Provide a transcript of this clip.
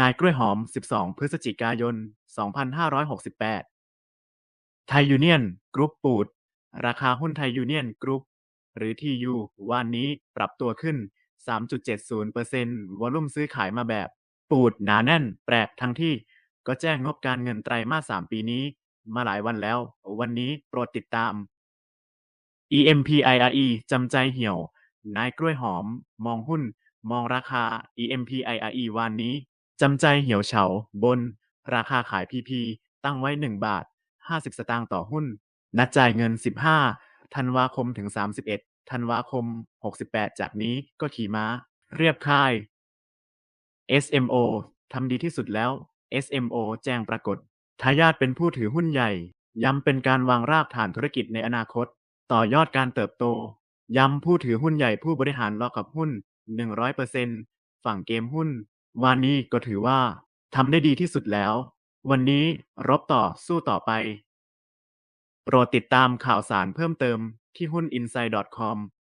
นายกล้วยหอม 12 พฤศจิกายน 2568 ไทยยูเนียนกรุ๊ปปูด ราคาหุ้นไทยยูเนียนกรุ๊ปหรือ TU วันนี้ปรับตัวขึ้น 3.70%วอลุ่มซื้อขายมาแบบ ปูดหนาแน่น แปลกทั้งที่ก็แจ้งงบการเงินไตรมาส 3 ปีนี้ มาหลายวันแล้ว วันนี้โปรดติดตาม EMPIRE จำใจเหี่ยว นายกล้วยหอม มองหุ้น มองราคา EMPIRE วันนี้ จำใจเหี่ยวเฉา บน ราคาขาย PP ตั้งไว้1บาท50สตางค์ต่อหุ้น นัดจ่ายเงิน15ธันวาคมถึง31ธันวาคม68จากนี้ก็ขี่ม้า เรียบค่าย SMO ทำดีที่สุดแล้ว SMO แจ้งปรากฏทายาทเป็นผู้ถือหุ้นใหญ่ ย้ำเป็นการวางรากฐานธุรกิจในอนาคต ต่อยอดการเติบโต ย้ำผู้ถือหุ้นใหญ่ผู้บริหารล็อกกับหุ้น 100%ฝั่งเกมหุ้น วันนี้ก็ถือว่าทำได้ดีที่สุดแล้ว วันนี้รบต่อสู้ต่อไป โปรดติดตามข่าวสารเพิ่มเติมที่หุ้น inside.com